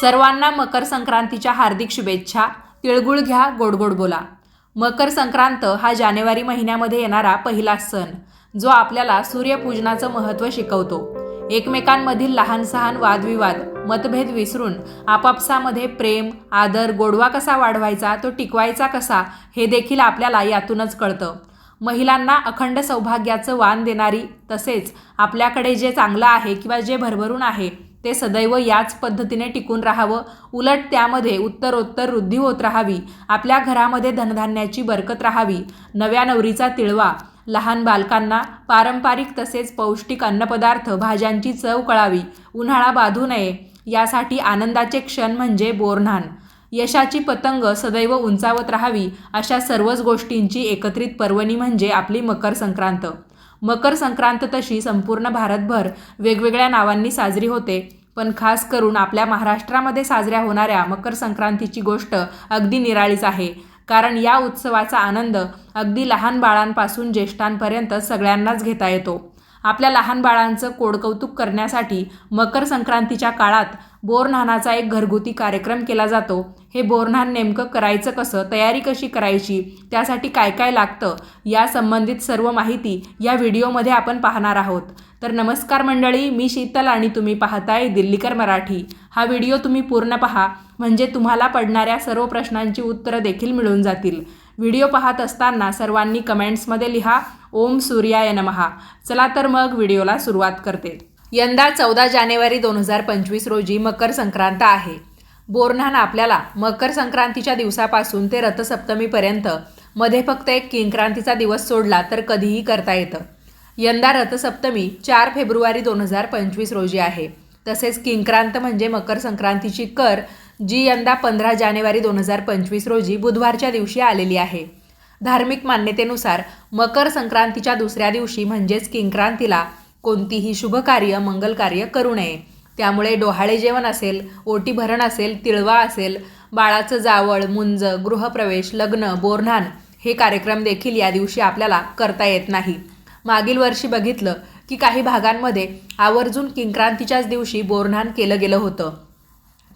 सर्वांना मकर संक्रांतीच्या हार्दिक शुभेच्छा. तिळगुळ घ्या गोडगोड बोला. मकर संक्रांत हा जानेवारी महिन्यामध्ये येणारा पहिला सण जो आपल्याला सूर्यपूजनाचं महत्त्व शिकवतो. एकमेकांमधील लहान सहान वादविवाद मतभेद विसरून आपापसामध्ये प्रेम आदर गोडवा कसा वाढवायचा तो टिकवायचा कसा हे देखील आपल्याला यातूनच कळतं. महिलांना अखंड सौभाग्याचं वाण देणारी तसेच आपल्याकडे जे चांगलं आहे किंवा जे भरभरून आहे ते सदैव याच पद्धतीने टिकून राहावं. उलट त्यामध्ये उत्तरोत्तर वृद्धी होत राहावी. आपल्या घरामध्ये धनधान्याची बरकत राहावी. नव्या नवरीचा तिळवा. लहान बालकांना पारंपरिक तसेच पौष्टिक अन्नपदार्थ भाज्यांची चव कळावी. उन्हाळा बाधू नये. यासाठी आनंदाचे क्षण म्हणजे बोरन्हाण. यशाची पतंग सदैव उंचावत राहावी. अशा सर्वच गोष्टींची एकत्रित पर्वणी म्हणजे आपली मकर संक्रांत. मकर संक्रांत तशी संपूर्ण भारतभर वेगवेगळ्या नावांनी साजरी होते. पण खास करून आपल्या महाराष्ट्रामध्ये साजऱ्या होणाऱ्या मकर संक्रांतीची गोष्ट अगदी निराळीच आहे. कारण या उत्सवाचा आनंद अगदी लहान बाळांपासून ज्येष्ठांपर्यंत सगळ्यांनाच घेता येतो. आपल्या लहान बाळांचं कोडकौतुक करण्यासाठी मकर संक्रांतीच्या काळात बोरन्हाणाचा एक घरगुती कार्यक्रम केला जातो. हे बोरन्हाण नेमकं करायचं कसं तयारी कशी करायची त्यासाठी काय काय लागतं या संबंधित सर्व माहिती या व्हिडिओमध्ये आपण पाहणार आहोत. तर नमस्कार मंडळी मी शीतल आणि तुम्ही पाहताय दिल्लीकर मराठी. हा व्हिडिओ तुम्ही पूर्ण पहा म्हणजे तुम्हाला पडणाऱ्या सर्व प्रश्नांची उत्तरं देखील मिळून जातील. व्हिडिओ पाहत असताना सर्वांनी कमेंट्समध्ये लिहा ओम सूर्याय नमहा चला तर मग व्हिडिओला सुरुवात करते. यंदा चौदा जानेवारी दोन हजार पंचवीस रोजी मकर संक्रांत आहे. बोरनान आपल्याला मकर संक्रांतीच्या दिवसापासून ते रथसप्तमीपर्यंत मध्ये फक्त एक किंक्रांतीचा दिवस सोडला तर कधीही करता येतं. यंदा रथसप्तमी चार फेब्रुवारी दोन हजार पंचवीस रोजी आहे. तसेच किंक्रांत म्हणजे मकर संक्रांतीची कर जी यंदा पंधरा जानेवारी दोन हजार पंचवीस रोजी बुधवारच्या दिवशी आलेली आहे. धार्मिक मान्यतेनुसार मकर संक्रांतीच्या दुसऱ्या दिवशी म्हणजेच किंक्रांतीला कोणतीही शुभकार्य मंगलकार्य करू नये. त्यामुळे डोहाळे जेवण असेल ओटी भरण असेल तिळवा असेल बाळाचं जावळ मुंज गृहप्रवेश लग्न बोरणान हे कार्यक्रम देखील या दिवशी आपल्याला करता येत नाही. मागील वर्षी बघितलं की काही भागांमध्ये आवर्जून किंक्रांतीच्याच दिवशी बोरणान केलं गेलं होतं.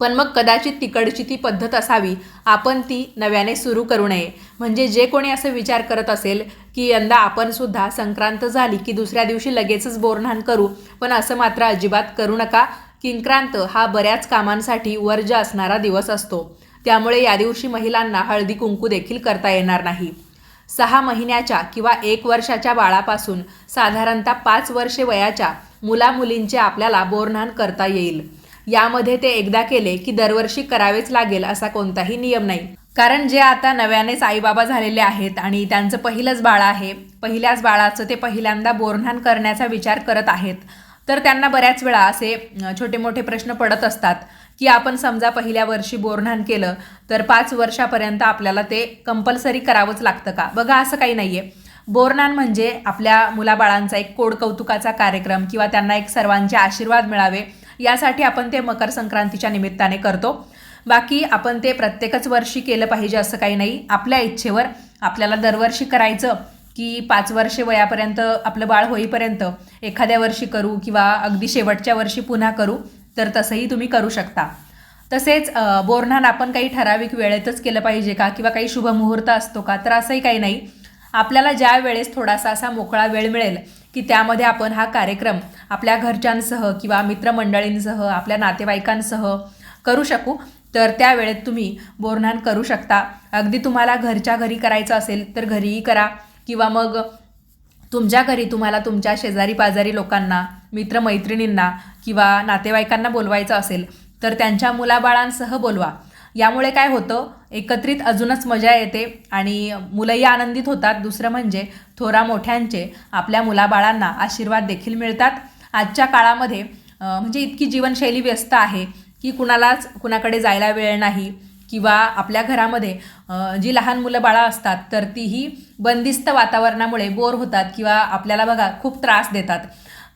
पण मग कदाचित तिकडची ती पद्धत असावी. आपण ती नव्याने सुरू करू नये. म्हणजे जे कोणी असं विचार करत असेल की यंदा आपण सुद्धा संक्रांत झाली की दुसऱ्या दिवशी लगेचच बोरन्हाण करू पण असं मात्र अजिबात करू नका. किंक्रांत हा बऱ्याच कामांसाठी वर्ज असणारा दिवस असतो. त्यामुळे या दिवशी महिलांना हळदी कुंकू देखील करता येणार नाही. सहा महिन्याच्या किंवा एक वर्षाच्या बाळापासून साधारणतः पाच वर्षे वयाच्या मुलामुलींचे आपल्याला बोरन्हाण करता येईल. यामध्ये ते एकदा केले की दरवर्षी करावेच लागेल असा कोणताही नियम नाही. कारण जे आता नव्यानेच आईबाबा झालेले आहेत आणि त्यांचं पहिलंच बाळ आहे पहिल्याच बाळाचं ते पहिल्यांदा बोरन्हाण करण्याचा विचार करत आहेत तर त्यांना बऱ्याच वेळा असे छोटे मोठे प्रश्न पडत असतात की आपण समजा पहिल्या वर्षी बोरन्हाण केलं तर पाच वर्षापर्यंत आपल्याला ते कंपल्सरी करावंच लागतं का? बघा असं काही नाही आहे बोरन्हाण म्हणजे आपल्या मुलाबाळांचा एक कोड कौतुकाचा कार्यक्रम किंवा त्यांना एक सर्वांचे आशीर्वाद मिळावे यासाठी आपण ते मकर संक्रांतीच्या निमित्ताने करतो. बाकी आपण ते प्रत्येकच वर्षी केलं पाहिजे असं काही नाही. आपल्या इच्छेवर आपल्याला दरवर्षी करायचं की पाच वर्षे वयापर्यंत आपलं बाळ होईपर्यंत एखाद्या वर्षी करू किंवा अगदी शेवटच्या वर्षी पुन्हा करू तर तसंही तुम्ही करू शकता. तसेच अ, बोरन्हाण आपण काही ठराविक वेळेतच केलं पाहिजे का किंवा काही शुभमुहूर्त असतो का तर असंही काही नाही. आपल्याला ज्या वेळेस थोडासा असा मोकळा वेळ मिळेल की त्यामध्ये आपण हा कार्यक्रम आपल्या घरच्यांसह किंवा मित्रमंडळींसह आपल्या नातेवाईकांसह करू शकू. तर त्या वेळेत तुम्ही बोरन्हाण करू शकता. अगदी तुम्हाला घरच्या घरी करायचं असेल तर घरीही करा. किंवा मग तुमच्या घरी तुम्हाला तुमच्या शेजारी पाजारी लोकांना मित्रमैत्रिणींना किंवा नातेवाईकांना बोलवायचं असेल तर त्यांच्या मुलाबाळांसह बोलवा. यामुळे काय होतं एकत्रित अजूनच मजा येते आणि मुलंही आनंदित होतात. दुसरं म्हणजे थोरा मोठ्यांचे आपल्या मुलाबाळांना आशीर्वाद देखील मिळतात. आजच्या काळामध्ये म्हणजे इतकी जीवनशैली व्यस्त आहे की कुणालाच कुणाकडे जायला वेळ नाही किंवा आपल्या घरामध्ये जी लहान मुलं बाळं असतात तर तीही बंदिस्त वातावरणामुळे बोर होतात किंवा आपल्याला बघा खूप त्रास देतात.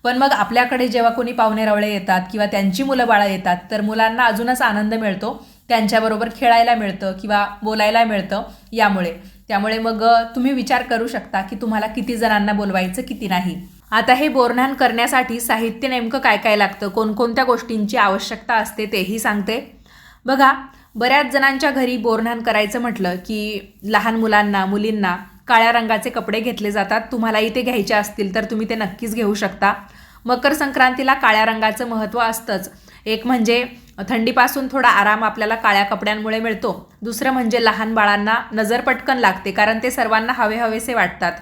पण मग आपल्याकडे जेव्हा कोणी पाहुणे रवळे येतात किंवा त्यांची मुलं बाळं येतात तर मुलांना अजूनच आनंद मिळतो. त्यांच्याबरोबर खेळायला मिळतं किंवा बोलायला मिळतं यामुळे. त्यामुळे मग तुम्ही विचार करू शकता की तुम्हाला किती जणांना बोलवायचं किती नाही. आता हे बोरन्हाण करण्यासाठी साहित्य नेमकं काय काय लागतं? कोणकोणत्या गोष्टींची आवश्यकता असते तेही सांगते. बघा बऱ्याच जणांच्या घरी बोरन्हाण करायचं म्हटलं की लहान मुलांना मुलींना काळ्या रंगाचे कपडे घेतले जातात. तुम्हालाही ते घ्यायचे असतील तर तुम्ही ते नक्कीच घेऊ शकता. मकर संक्रांतीला काळ्या रंगाचं महत्त्व असतंच. एक म्हणजे थंडीपासून थोडा आराम आपल्याला काळ्या कपड्यांमुळे मिळतो. दुसरं म्हणजे लहान बाळांना नजर पटकन लागते कारण ते सर्वांना हवे हवेसे वाटतात.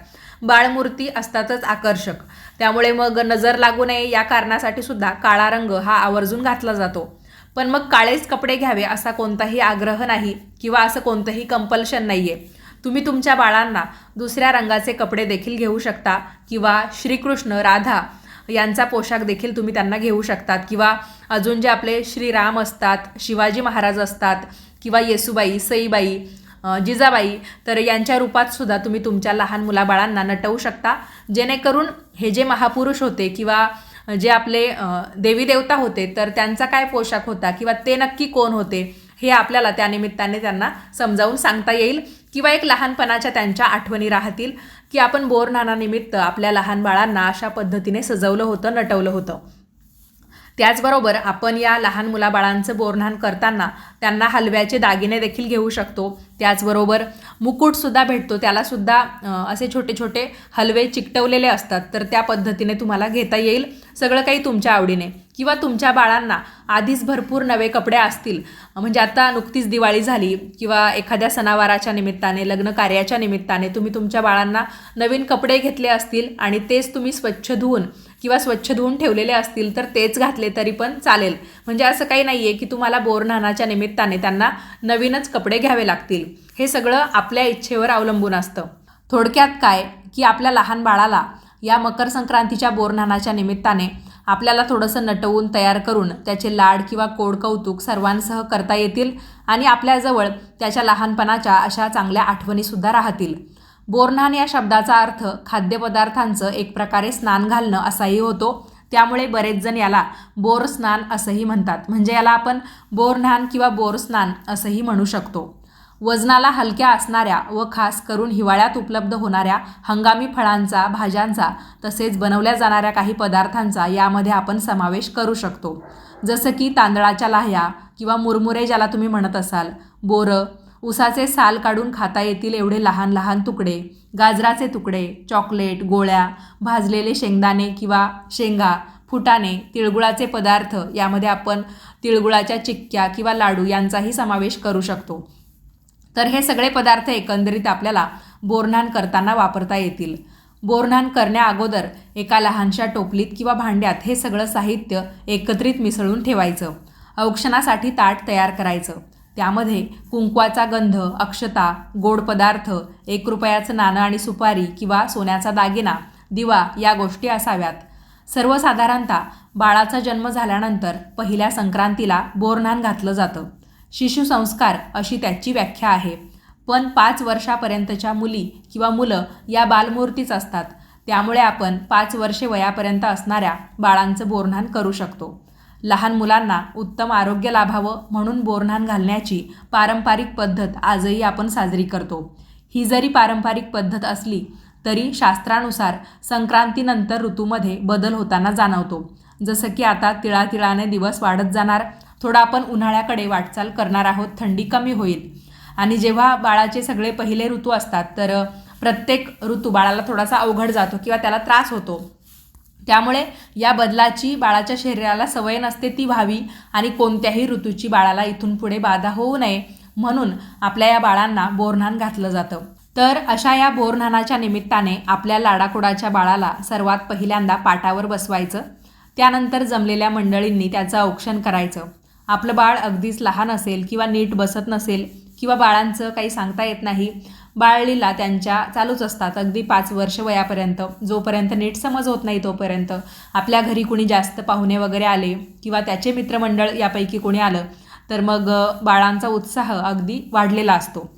बाळमूर्ती असतातच आकर्षक. त्यामुळे मग नजर लागू नये या कारणासाठी सुद्धा काळा रंग हा आवर्जून घातला जातो. पण मग काळेच कपडे घ्यावे असा कोणताही आग्रह नाही किंवा असं कोणतंही कंपल्शन नाही आहे तुम्ही तुमच्या बाळांना दुसऱ्या रंगाचे कपडे देखील घेऊ शकता किंवा श्रीकृष्ण राधा यांचा पोशाख देखील तुम्ही त्यांना घेऊ शकतात. किंवा अजून जे आपले श्रीराम असतात शिवाजी महाराज असतात किंवा येसुबाई सईबाई जिजाबाई तर यांच्या रूपात सुद्धा तुम्ही तुमच्या लहान मुलाबाळांना नटवू शकता. जेणेकरून हे जे महापुरुष होते किंवा जे आपले देवी देवता होते तर त्यांचा काय पोशाख होता किंवा ते नक्की कोण होते हे आपल्याला त्यानिमित्ताने त्यांना समजावून सांगता येईल. किंवा एक लहानपणाच्या त्यांच्या आठवणी राहतील. की आपण बोरनानानिमित्त आपल्या लहान बाळांना अशा पद्धतीने सजवलं होतं नटवलं होतं. त्याचबरोबर आपण या लहान मुलाबाळांचं बोरन्हाण करताना त्यांना हलव्याचे दागिने देखील घेऊ शकतो. त्याचबरोबर मुकुटसुद्धा भेटतो. त्यालासुद्धा असे छोटे छोटे हलवे चिकटवलेले असतात. तर त्या पद्धतीने तुम्हाला घेता येईल. सगळं काही तुमच्या आवडीने. किंवा तुमच्या बाळांना आधीच भरपूर नवे कपडे असतील. म्हणजे आता नुकतीच दिवाळी झाली किंवा एखाद्या सणावाराच्या निमित्ताने लग्न कार्याच्या निमित्ताने तुम्ही तुमच्या बाळांना नवीन कपडे घेतले असतील आणि तेच तुम्ही स्वच्छ धुवून किंवा स्वच्छ धुवून ठेवलेले असतील तर तेच घातले तरी पण चालेल. म्हणजे असं काही नाही आहे की तुम्हाला बोरनानाच्या निमित्ताने त्यांना नवीनच कपडे घ्यावे लागतील. हे सगळं आपल्या इच्छेवर अवलंबून असतं. थोडक्यात काय? की आपल्या लहान बाळाला या मकर संक्रांतीच्या बोरनानाच्या निमित्ताने आपल्याला थोडंसं नटवून तयार करून त्याचे लाड किंवा कोड कौतुक सर्वांसह करता येतील आणि आपल्याजवळ त्याच्या लहानपणाच्या अशा चांगल्या आठवणीसुद्धा राहतील. बोरन्हाण या शब्दाचा अर्थ खाद्यपदार्थांचं एक प्रकारे स्नान घालणं असाही होतो. त्यामुळे बरेच जण याला बोर स्नान असंही म्हणतात. म्हणजे याला आपण बोरन्हाण किंवा बोर स्नान असंही म्हणू शकतो. वजनाला हलक्या असणाऱ्या व खास करून हिवाळ्यात उपलब्ध होणाऱ्या हंगामी फळांचा भाज्यांचा तसेच बनवल्या जाणाऱ्या काही पदार्थांचा यामध्ये आपण समावेश करू शकतो. जसं की तांदळाच्या लाह्या किंवा मुरमुरे ज्याला तुम्ही म्हणत असाल. बोरं उसाचे साल काढून खाता येतील एवढे लहान लहान तुकडे गाजराचे तुकडे चॉकलेट गोळ्या भाजलेले शेंगदाणे किंवा शेंगा फुटाणे तिळगुळाचे पदार्थ यामध्ये आपण तिळगुळाच्या चिक्क्या किंवा लाडू यांचाही समावेश करू शकतो. तर हे सगळे पदार्थ एकंदरीत आपल्याला बोरन्हाण करताना वापरता येतील. बोरन्हाण करण्याअगोदर एका लहानशा टोपलीत किंवा भांड्यात हे सगळं साहित्य एकत्रित मिसळून ठेवायचं. औक्षणासाठी ताट तयार करायचं. त्यामध्ये कुंकवाचा गंध अक्षता गोड पदार्थ एक रुपयाचं नाणं आणि सुपारी किंवा सोन्याचा दागिना दिवा या गोष्टी असाव्यात. सर्वसाधारणतः बाळाचा जन्म झाल्यानंतर पहिल्या संक्रांतीला बोरन्हाण घातलं जातं. शिशुसंस्कार अशी त्याची व्याख्या आहे. पण पाच वर्षापर्यंतच्या मुली किंवा मुलं या बालमूर्तीच असतात. त्यामुळे आपण पाच वर्षे वयापर्यंत असणाऱ्या बाळांचं बोरन्हाण करू शकतो. लहान मुलांना उत्तम आरोग्य लाभावं म्हणून बोरन्हाण घालण्याची पारंपरिक पद्धत आजही आपण साजरी करतो. ही जरी पारंपरिक पद्धत असली तरी शास्त्रानुसार संक्रांतीनंतर ऋतूमध्ये बदल होताना जाणवतो. जसं की आता तिळातिळाने दिवस वाढत जाणार थोडा आपण उन्हाळ्याकडे वाटचाल करणार आहोत. थंडी कमी होईल. आणि जेव्हा बाळाचे सगळे पहिले ऋतू असतात तर प्रत्येक ऋतू बाळाला थोडासा अवघड जातो किंवा त्याला त्रास होतो. त्यामुळे या बदलाची बाळाच्या शरीराला सवय नसते ती व्हावी आणि कोणत्याही ऋतूची बाळाला इथून पुढे बाधा होऊ नये म्हणून आपल्या या बाळांना बोरन्हाण घातलं जातं. तर अशा या बोरन्हाणाच्या निमित्ताने आपल्या लाडाकुडाच्या बाळाला सर्वात पहिल्यांदा पाटावर बसवायचं त्यानंतर जमलेल्या मंडळींनी त्याचं औक्षण करायचं. आपलं बाळ अगदीच लहान असेल किंवा नीट बसत नसेल किंवा बाळांचं काही सांगता येत नाही बाळलीला त्यांच्या चालूच असतात अगदी पाच वर्ष वयापर्यंत. जोपर्यंत नीट समज होत नाही तोपर्यंत. आपल्या घरी कुणी जास्त पाहुणे वगैरे आले किंवा त्याचे मित्रमंडळ यापैकी कोणी आलं तर मग बाळांचा उत्साह अगदी वाढलेला असतो.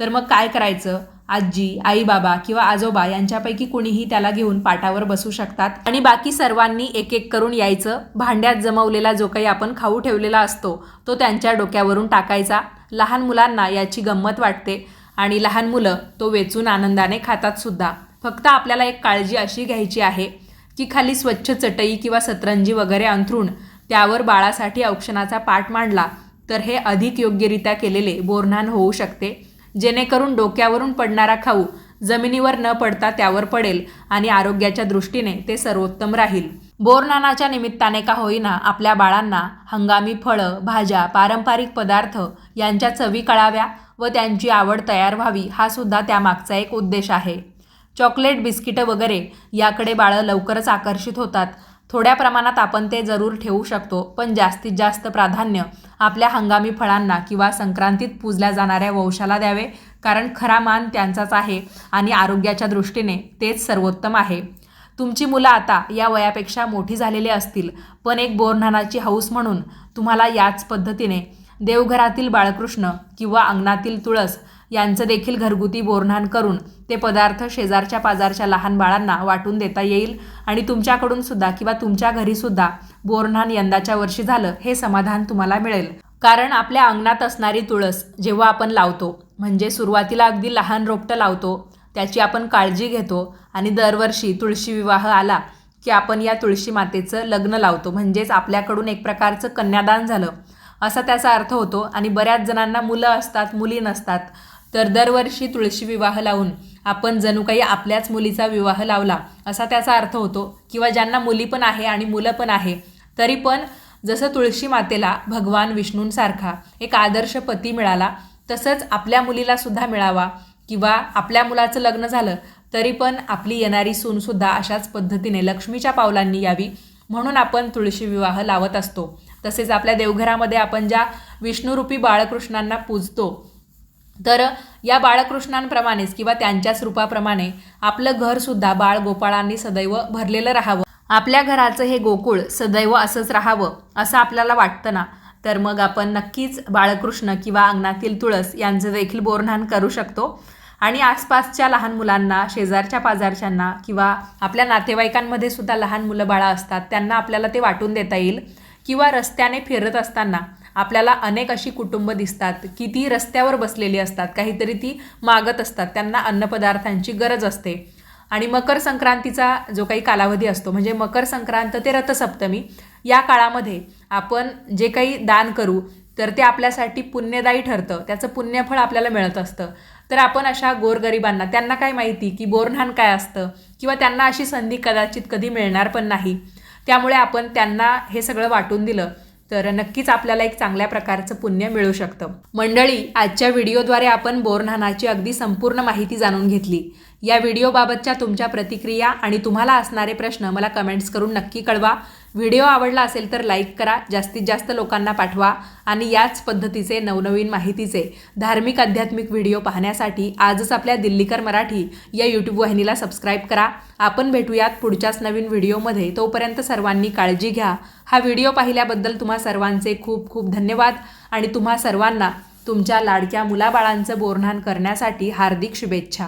तर मग काय करायचं? आजी आई बाबा किंवा आजोबा यांच्यापैकी कुणीही त्याला घेऊन पाटावर बसू शकतात. आणि बाकी सर्वांनी एक एक करून यायचं. भांड्यात जमवलेला जो काही आपण खाऊ ठेवलेला असतो तो त्यांच्या डोक्यावरून टाकायचा. लहान मुलांना याची गंमत वाटते आणि लहान मुलं तो वेचून आनंदाने खातात सुद्धा. फक्त आपल्याला एक काळजी अशी घ्यायची आहे की खाली स्वच्छ चटई किंवा सतरंजी वगैरे अंथरून त्यावर बाळासाठी औक्षणाचा पाठ मांडला तर हे अधिक योग्यरित्या केलेले बोरन्हान होऊ शकते. जेणेकरून डोक्यावरून पडणारा खाऊ जमिनीवर न पडता त्यावर पडेल आणि आरोग्याच्या दृष्टीने ते सर्वोत्तम राहील. बोरनानाच्या निमित्ताने का होईना आपल्या बाळांना हंगामी फळं भाज्या पारंपरिक पदार्थ यांच्या चवी कळाव्या व त्यांची आवड तयार व्हावी हा सुद्धा त्यामागचा एक उद्देश आहे. चॉकलेट बिस्किटं वगैरे याकडे बाळं लवकरच आकर्षित होतात थोड्या प्रमाणात आपण ते जरूर ठेवू शकतो पण जास्तीत जास्त प्राधान्य आपल्या हंगामी फळांना किंवा संक्रांतीत पूजल्या जाणाऱ्या वंशाला द्यावे कारण खरा मान त्यांचाच आहे आणि आरोग्याच्या दृष्टीने तेच सर्वोत्तम आहे. तुमची मुलं आता या वयापेक्षा मोठी झालेली असतील पण एक बोरनानाची हौस म्हणून तुम्हाला याच पद्धतीने देवघरातील बाळकृष्ण किंवा अंगणातील तुळस यांचं देखील घरगुती बोरन्हान करून ते पदार्थ शेजारच्या पाजारच्या लहान बाळांना वाटून देता येईल आणि तुमच्याकडून सुद्धा किंवा तुमच्या घरी सुद्धा यंदाच्या वर्षी झालं हे समाधान तुम्हाला मिळेल. कारण आपल्या अंगणात असणारी तुळस जेव्हा आपण लावतो म्हणजे सुरुवातीला अगदी लहान रोपटं लावतो त्याची आपण काळजी घेतो आणि दरवर्षी तुळशी विवाह आला की आपण या तुळशी मातेचं लग्न लावतो म्हणजेच आपल्याकडून एक प्रकारचं कन्यादान झालं. असा त्याचा अर्थ होतो आणि बऱ्याच जणांना मुलं असतात मुली नसतात. तर दरवर्षी तुळशी विवाह लावून आपण जणू काही आपल्याच मुलीचा विवाह लावला असा त्याचा अर्थ होतो. किंवा ज्यांना मुली पण आहे आणि मुलं पण आहे तरी पण जसं तुळशी मातेला भगवान विष्णूंसारखा एक आदर्श पती मिळाला तसंच आपल्या मुलीला सुद्धा मिळावा. किंवा आपल्या मुलाचं लग्न झालं तरी पण आपली येणारी सूनसुद्धा अशाच पद्धतीने लक्ष्मीच्या पावलांनी यावी म्हणून आपण तुळशी विवाह लावत असतो. तसेच आपल्या देवघरामध्ये आपण ज्या विष्णुरूपी बाळकृष्णांना पूजतो तर या बाळकृष्णांप्रमाणेच किंवा त्यांच्याच रूपाप्रमाणे आपलं घरसुद्धा बाळ गोपाळांनी सदैव भरलेलं राहावं. आपल्या घराचं हे गोकुळ सदैव असंच राहावं असं आपल्याला वाटतं ना? तर मग आपण नक्कीच बाळकृष्ण किंवा अंगणातील तुळस यांचं देखील बोरन्हान करू शकतो. आणि आसपासच्या लहान मुलांना शेजारच्या पाजारच्यांना किंवा आपल्या नातेवाईकांमध्ये सुद्धा लहान मुलं बाळा असतात त्यांना आपल्याला ते वाटून देता येईल. किंवा रस्त्याने फिरत असताना आपल्याला अनेक अशी कुटुंब दिसतात की ती रस्त्यावर बसलेली असतात काहीतरी ती मागत असतात त्यांना अन्नपदार्थांची गरज असते. आणि मकर संक्रांतीचा जो काही कालावधी असतो म्हणजे मकर संक्रांत ते रथसप्तमी या काळामध्ये आपण जे काही दान करू तर ते आपल्यासाठी पुण्यदायी ठरतं. त्याचं पुण्यफळ आपल्याला मिळत असतं. तर आपण अशा गोरगरिबांना त्यांना काय माहिती की बोरन्हान काय असतं? किंवा त्यांना अशी संधी कदाचित कधी मिळणार पण नाही. त्यामुळे आपण त्यांना हे सगळं वाटून दिलं. तर नक्कीच आपल्याला एक चांगल्या प्रकारचं पुण्य मिळू शकतं. मंडळी आजच्या व्हिडिओद्वारे आपण बोरन्हानाची अगदी संपूर्ण माहिती जाणून घेतली. या व्हिडिओबाबतच्या तुमच्या प्रतिक्रिया आणि तुम्हाला असणारे प्रश्न मला कमेंट्स करून नक्की कळवा. व्हिडिओ आवडला असेल तर लाईक करा जास्तीत जास्त लोकांना पाठवा आणि याच पद्धतीचे नवनवीन माहितीचे धार्मिक आध्यात्मिक व्हिडिओ पाहण्यासाठी आजच आपल्या दिल्लीकर मराठी या यूट्यूब वाहिनीला सबस्क्राईब करा. आपण भेटूयात पुढच्याच नवीन व्हिडिओमध्ये. तोपर्यंत सर्वांनी काळजी घ्या. हा व्हिडिओ पाहिल्याबद्दल तुम्हा सर्वांचे खूप खूप धन्यवाद आणि तुम्हा सर्वांना तुमच्या लाडक्या मुलाबाळांचं बोरणान करण्यासाठी हार्दिक शुभेच्छा.